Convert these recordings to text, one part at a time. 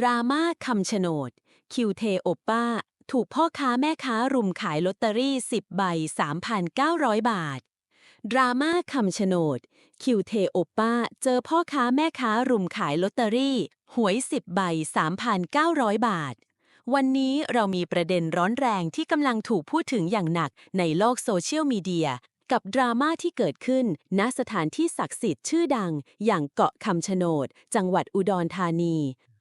ดราม่าคำชะโนด คิวเทโอป้า ถูกพ่อค้าแม่ค้ารุมขายลอตเตอรี่ 10 ใบ 3,900 บาท ดราม่าคำชะโนด คิวเทโอป้า เจอพ่อค้าแม่ค้ารุมขายลอตเตอรี่ หวย 10 ใบ 3,900 บาท วันนี้เรามีประเด็นร้อนแรงที่กำลังถูกพูดถึงอย่างหนักในโลกโซเชียลมีเดียกับดราม่าที่เกิดขึ้น ณ สถานที่ศักดิ์สิทธิ์ชื่อดัง อย่างเกาะคำชะโนด จังหวัดอุดรธานี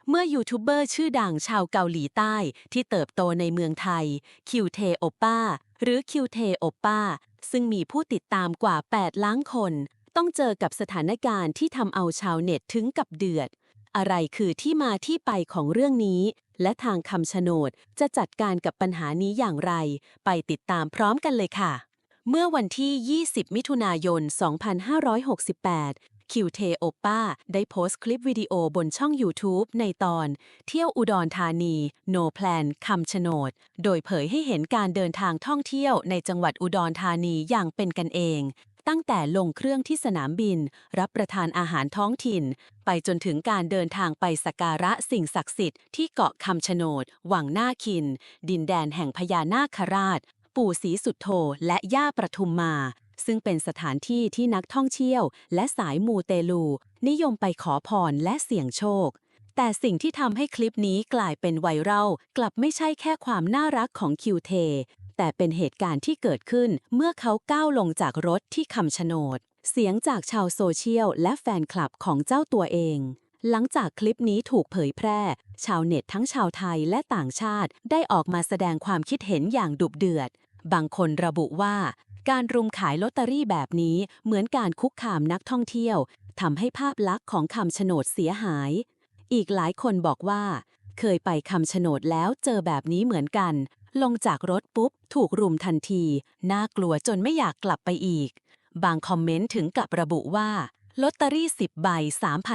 เมื่อยูทูบเบอร์ชื่อดังชาวเกาหลีใต้ที่เติบโตในเมืองไทยคิวเทโอป้าหรือคิวเทโอป้าซึ่งมีผู้ติดตามกว่า 8 ล้านคน ต้องเจอกับสถานการณ์ที่ทำเอาชาวเน็ตถึงกับเดือด อะไรคือที่มาที่ไปของเรื่องนี้ และทางคำชะโนดจะจัดการกับปัญหานี้อย่างไร ไปติดตามพร้อมกันเลยค่ะเมื่อวันที่ 20 มิถุนายน 2568 คิวเทโอป้าได้โพสต์คลิปวิดีโอบนช่อง YouTube ในตอน เที่ยวอุดรธานี No Plan คำชะโนด โดยเผยให้เห็นการเดินทางท่องเที่ยวในจังหวัดอุดรธานีอย่างเป็นกันเอง ตั้งแต่ลงเครื่องที่สนามบิน รับประทานอาหารท้องถิ่น ไปจนถึงการเดินทางไปสักการะสิ่งศักดิ์สิทธิ์ที่เกาะคำชะโนด วังหน้าคิน ดินแดนแห่งพญานาคราช ปู่ศรีสุดโธและย่าประทุมมา ซึ่งเป็นสถานที่ที่นักท่องเที่ยว และสายมูเตลู นิยมไปขอพรและเสี่ยงโชค แต่สิ่งที่ทำให้คลิปนี้กลายเป็นไวรัลกลับไม่ใช่แค่ความน่ารักของคิวเท แต่เป็นเหตุการณ์ที่เกิดขึ้นเมื่อเขาก้าวลงจากรถที่คำชะโนด เสียงจากชาวโซเชียลและแฟนคลับของเจ้าตัวเองหลังจากคลิปนี้ถูกเผยแพร่ ชาวเน็ตทั้งชาวไทยและต่างชาติได้ออกมาแสดงความคิดเห็นอย่างดุเดือด บางคนระบุว่า การรุมขายลอตเตอรี่แบบนี้เหมือนการคุกคามนักท่องเที่ยวทำให้ภาพลักษณ์ของคำชะโนดเสียหาย อีกหลายคนบอกว่า เคยไปคำชะโนดแล้วเจอแบบนี้เหมือนกัน ลงจากรถปุ๊บ ถูกรุมทันที น่ากลัวจนไม่อยากกลับไปอีก บางคอมเมนต์ถึงกับระบุว่าลอตเตอรี่ 10 ใบ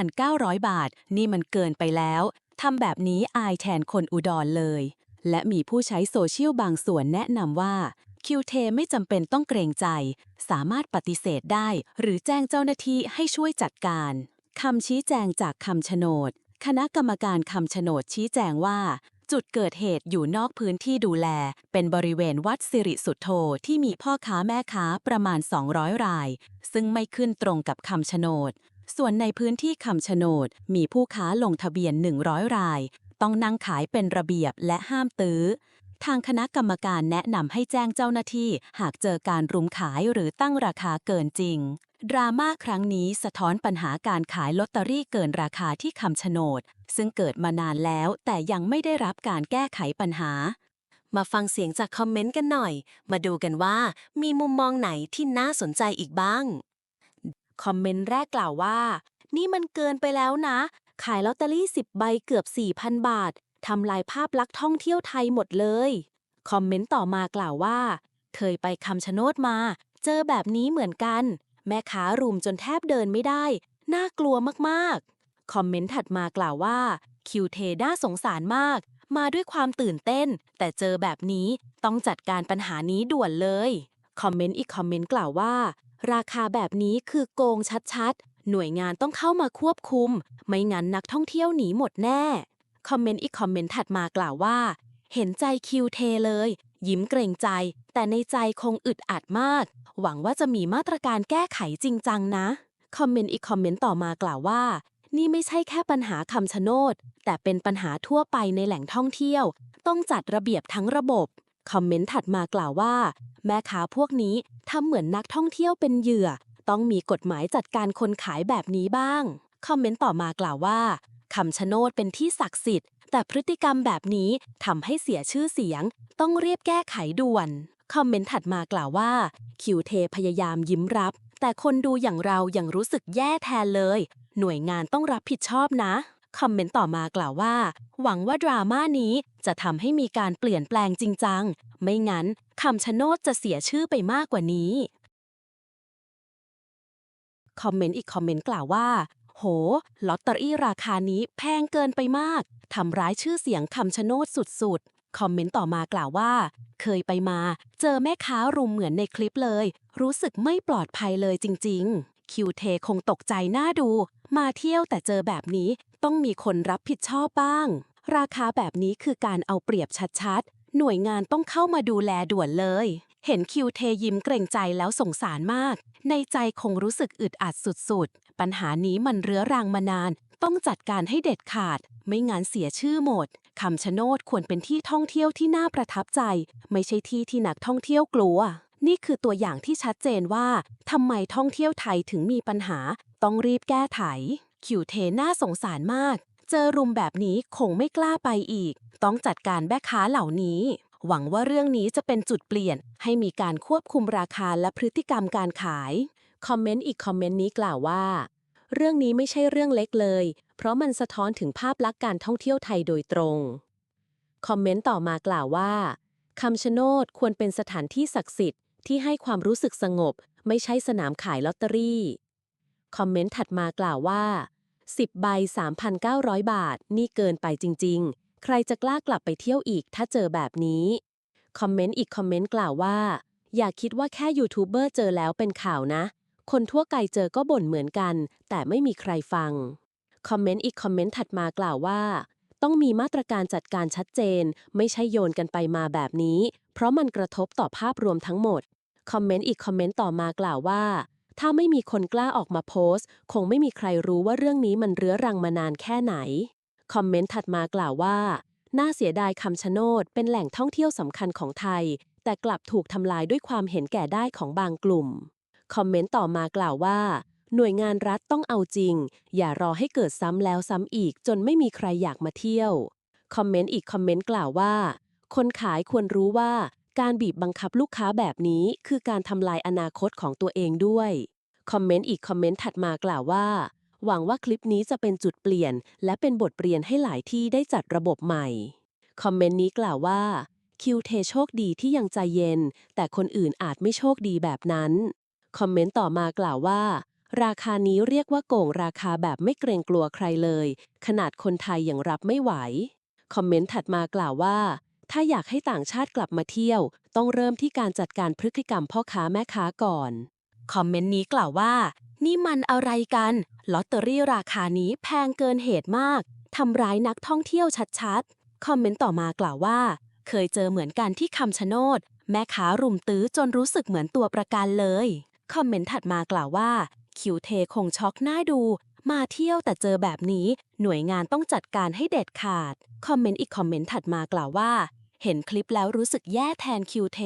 3,900 บาท นี่มันเกินไปแล้ว ทำแบบนี้อายแทนคนอุดรเลย และมีผู้ใช้โซเชียลบางส่วนแนะนำว่า คิวเทไม่จำเป็นต้องเกรงใจ สามารถปฏิเสธได้ หรือแจ้งเจ้าหน้าที่ให้ช่วยจัดการคำชี้แจงจากคำชะโนด คณะกรรมการคำชะโนดชี้แจงว่า จุดเกิดเหตุอยู่นอกพื้นที่ดูแล เป็นบริเวณวัดสิริสุทโธที่มีพ่อค้าแม่ค้าประมาณ 200 ราย ซึ่งไม่ขึ้นตรงกับคำชะโนด ส่วนในพื้นที่คำชะโนดมีผู้ค้าลงทะเบียน 100 ราย ต้องนั่งขายเป็นระเบียบและห้ามตื้อ ทางคณะกรรมการแนะนำให้แจ้งเจ้าหน้าที่หากเจอการรุมขายหรือตั้งราคาเกินจริง ดราม่าครั้งนี้สะท้อนปัญหาการขายลอตเตอรี่เกินราคาที่คำชะโนด ซึ่งเกิดมานานแล้วแต่ยังไม่ได้รับการแก้ไขปัญหา มาฟังเสียงจากคอมเมนต์กันหน่อย มาดูกันว่ามีมุมมองไหนที่น่าสนใจอีกบ้าง คอมเมนต์แรกกล่าวว่า นี่มันเกินไปแล้วนะ ขายลอตเตอรี่ 10 ใบเกือบ 4,000 บาท ทำลายภาพลักษณ์ท่องเที่ยวไทยหมดเลย คอมเมนต์ต่อมากล่าวว่า เคยไปคำชะโนดมา เจอแบบนี้เหมือนกัน แม่ค้ารุมจนแทบเดินไม่ได้ น่ากลัวมากๆ คอมเมนต์ถัดมากล่าวว่าคิวเทน่าสงสารมาก มาด้วยความตื่นเต้น แต่เจอแบบนี้ต้องจัดการปัญหานี้ด่วนเลย คอมเมนต์อีกคอมเมนต์กล่าวว่า ราคาแบบนี้คือโกงชัดๆ หน่วยงานต้องเข้ามาควบคุม ไม่งั้นนักท่องเที่ยวหนีหมดแน่ คอมเมนต์อีกคอมเมนต์ถัดมากล่าวว่า เห็นใจคิวเทเลย ยิ้มเกรงใจ แต่ในใจคงอึดอัดมาก หวังว่าจะมีมาตรการแก้ไขจริงจังนะ คอมเมนต์อีกคอมเมนต์ต่อมากล่าวว่า นี่ไม่ใช่แค่ปัญหาคำชะโนด แต่เป็นปัญหาทั่วไปในแหล่งท่องเที่ยว ต้องจัดระเบียบทั้งระบบ คอมเมนต์ถัดมากล่าวว่า แม่ค้าพวกนี้ทำเหมือนนักท่องเที่ยวเป็นเหยื่อ ต้องมีกฎหมายจัดการคนขายแบบนี้บ้างคอมเมนต์ต่อมากล่าวว่า คำชะโนดเป็นที่ศักดิ์สิทธิ์ แต่พฤติกรรมแบบนี้ทำให้เสียชื่อเสียง ต้องเรียบแก้ไขด่วน คอมเมนต์ถัดมากล่าวว่า คิวเทพยายามยิ้มรับ แต่คนดูอย่างเรายังรู้สึกแย่แทนเลย หน่วยงานต้องรับผิดชอบนะ คอมเมนต์ต่อมากล่าวว่า หวังว่าดราม่านี้จะทำให้มีการเปลี่ยนแปลงจริงจัง ไม่งั้นคำชะโนดจะเสียชื่อไปมากกว่านี้คอมเมนต์อีกคอมเมนต์กล่าวว่า โห ลอตเตอรี่ราคานี้แพงเกินไปมาก ทำร้ายชื่อเสียงคำชะโนดสุดๆ คอมเมนต์ต่อมากล่าวว่า เคยไปมา เจอแม่ค้ารุมเหมือนในคลิปเลย รู้สึกไม่ปลอดภัยเลยจริง ๆ คิวเทคงตกใจหน้าดู มาเที่ยวแต่เจอแบบนี้ต้องมีคนรับผิดชอบบ้าง ราคาแบบนี้คือการเอาเปรียบชัดๆ หน่วยงานต้องเข้ามาดูแลด่วนเลย เห็นคิวเทยิ้มเกรงใจแล้วสงสารมาก ในใจคงรู้สึกอึดอัดสุดๆ ปัญหานี้มันเรื้อรังมานาน ต้องจัดการให้เด็ดขาด ไม่งั้นเสียชื่อหมดคำชะโนดควรเป็นที่ท่องเที่ยวที่น่าประทับใจ ไม่ใช่ที่ที่นักท่องเที่ยวกลัว นี่คือตัวอย่างที่ชัดเจนว่าทำไมท่องเที่ยวไทยถึงมีปัญหา ต้องรีบแก้ไข คิวเทน่าสงสารมาก เจอรุมแบบนี้คงไม่กล้าไปอีก ต้องจัดการแม่ค้าเหล่านี้ หวังว่าเรื่องนี้จะเป็นจุดเปลี่ยน ให้มีการควบคุมราคาและพฤติกรรมการขาย คอมเมนต์อีกคอมเมนต์นี้กล่าวว่า เรื่องนี้ไม่ใช่เรื่องเล็กเลย เพราะมันสะท้อนถึงภาพลักษณ์การท่องเที่ยวไทยโดยตรง คอมเมนต์ต่อมากล่าวว่าคำชะโนดควรเป็นสถานที่ศักดิ์สิทธิ์ที่ให้ความรู้สึกสงบ ไม่ใช่สนามขายลอตเตอรี่ คอมเมนต์ถัดมากล่าวว่า 10 ใบ 3,900 บาท นี่เกินไปจริง ๆ ใครจะกล้ากลับไปเที่ยวอีกถ้าเจอแบบนี้ คอมเมนต์อีกคอมเมนต์กล่าวว่า อย่าคิดว่าแค่ยูทูบเบอร์เจอแล้วเป็นข่าวนะ คนทั่วไปเจอก็บ่นเหมือนกัน แต่ไม่มีใครฟัง คอมเมนต์อีกคอมเมนต์ถัดมากล่าวว่า ต้องมีมาตรการจัดการชัดเจน ไม่ใช่โยนกันไปมาแบบนี้ เพราะมันกระทบต่อภาพรวมทั้งหมด คอมเมนต์อีกคอมเมนต์ต่อมากล่าวว่าถ้าไม่มีคนกล้าออกมาโพสต์ คงไม่มีใครรู้ว่าเรื่องนี้มันเรื้อรังมานานแค่ไหน คอมเมนต์ถัดมากล่าวว่า น่าเสียดายคำชะโนดเป็นแหล่งท่องเที่ยวสำคัญของไทย แต่กลับถูกทำลายด้วยความเห็นแก่ได้ของบางกลุ่ม คอมเมนต์ต่อมากล่าวว่า หน่วยงานรัฐต้องเอาจริง อย่ารอให้เกิดซ้ำแล้วซ้ำอีกจนไม่มีใครอยากมาเที่ยว คอมเมนต์อีกคอมเมนต์กล่าวว่า คนขายควรรู้ว่าการบีบบังคับลูกค้าแบบนี้คือการทำลายอนาคตของตัวเองด้วย คอมเมนต์อีกคอมเมนต์ถัดมากล่าวว่า หวังว่าคลิปนี้จะเป็นจุดเปลี่ยน และเป็นบทเรียนให้หลายที่ได้จัดระบบใหม่ คอมเมนต์นี้กล่าวว่าคิวเทโชคดีที่ยังใจเย็น แต่คนอื่นอาจไม่โชคดีแบบนั้น คอมเมนต์ต่อมากล่าวว่า ราคานี้เรียกว่าโกงราคาแบบไม่เกรงกลัวใครเลย ขนาดคนไทยยังรับไม่ไหว คอมเมนต์ถัดมากล่าวว่า ถ้าอยากให้ต่างชาติกลับมาเที่ยว ต้องเริ่มที่การจัดการพฤติกรรมพ่อค้าแม่ค้าก่อน คอมเมนต์นี้กล่าวว่า นี่มันอะไรกัน ลอตเตอรี่ราคานี้แพงเกินเหตุมาก ทำร้ายนักท่องเที่ยวชัดๆ คอมเมนต์ต่อมากล่าวว่า เคยเจอเหมือนกันที่คำชะโนด แม่ค้ารุมตื้อจนรู้สึกเหมือนตัวประกันเลย คอมเมนต์ถัดมากล่าวว่า คิวเทคงช็อกหน้าดู มาเที่ยวแต่เจอแบบนี้ หน่วยงานต้องจัดการให้เด็ดขาด คอมเมนต์อีกคอมเมนต์ถัดมากล่าวว่า เห็นคลิปแล้วรู้สึกแย่แทนคิวเท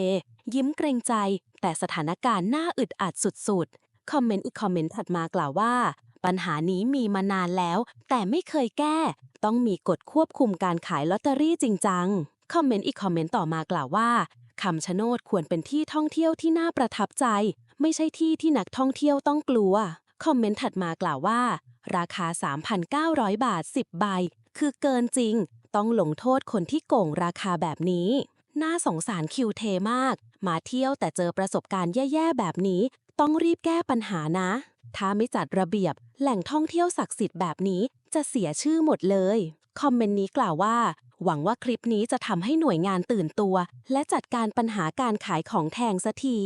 ยิ้มเกรงใจ แต่สถานการณ์น่าอึดอัดสุดๆ คอมเมนต์อีกคอมเมนต์ถัดมากล่าวว่า ปัญหานี้มีมานานแล้ว แต่ไม่เคยแก้ ต้องมีกฎควบคุมการขายลอตเตอรี่จริงจัง คอมเมนต์อีกคอมเมนต์ต่อมากล่าวว่าคำชะโนดควรเป็นที่ท่องเที่ยวที่น่าประทับใจ ไม่ใช่ที่ที่นักท่องเที่ยวต้องกลัว คอมเมนต์ถัดมากล่าวว่า ราคา 3,900 บาท 10 ใบ คือเกินจริง ต้องลงโทษคนที่โกงราคาแบบนี้ น่าสงสารคิวเทมาก มาเที่ยวแต่เจอประสบการณ์แย่ๆแบบนี้ ต้องรีบแก้ปัญหานะ ถ้าไม่จัดระเบียบ แหล่งท่องเที่ยวศักดิ์สิทธิ์แบบนี้จะเสียชื่อหมดเลย คอมเมนต์นี้กล่าวว่า หวังว่าคลิปนี้จะทำให้หน่วยงานตื่นตัว และจัดการปัญหาการขายของแทงสักที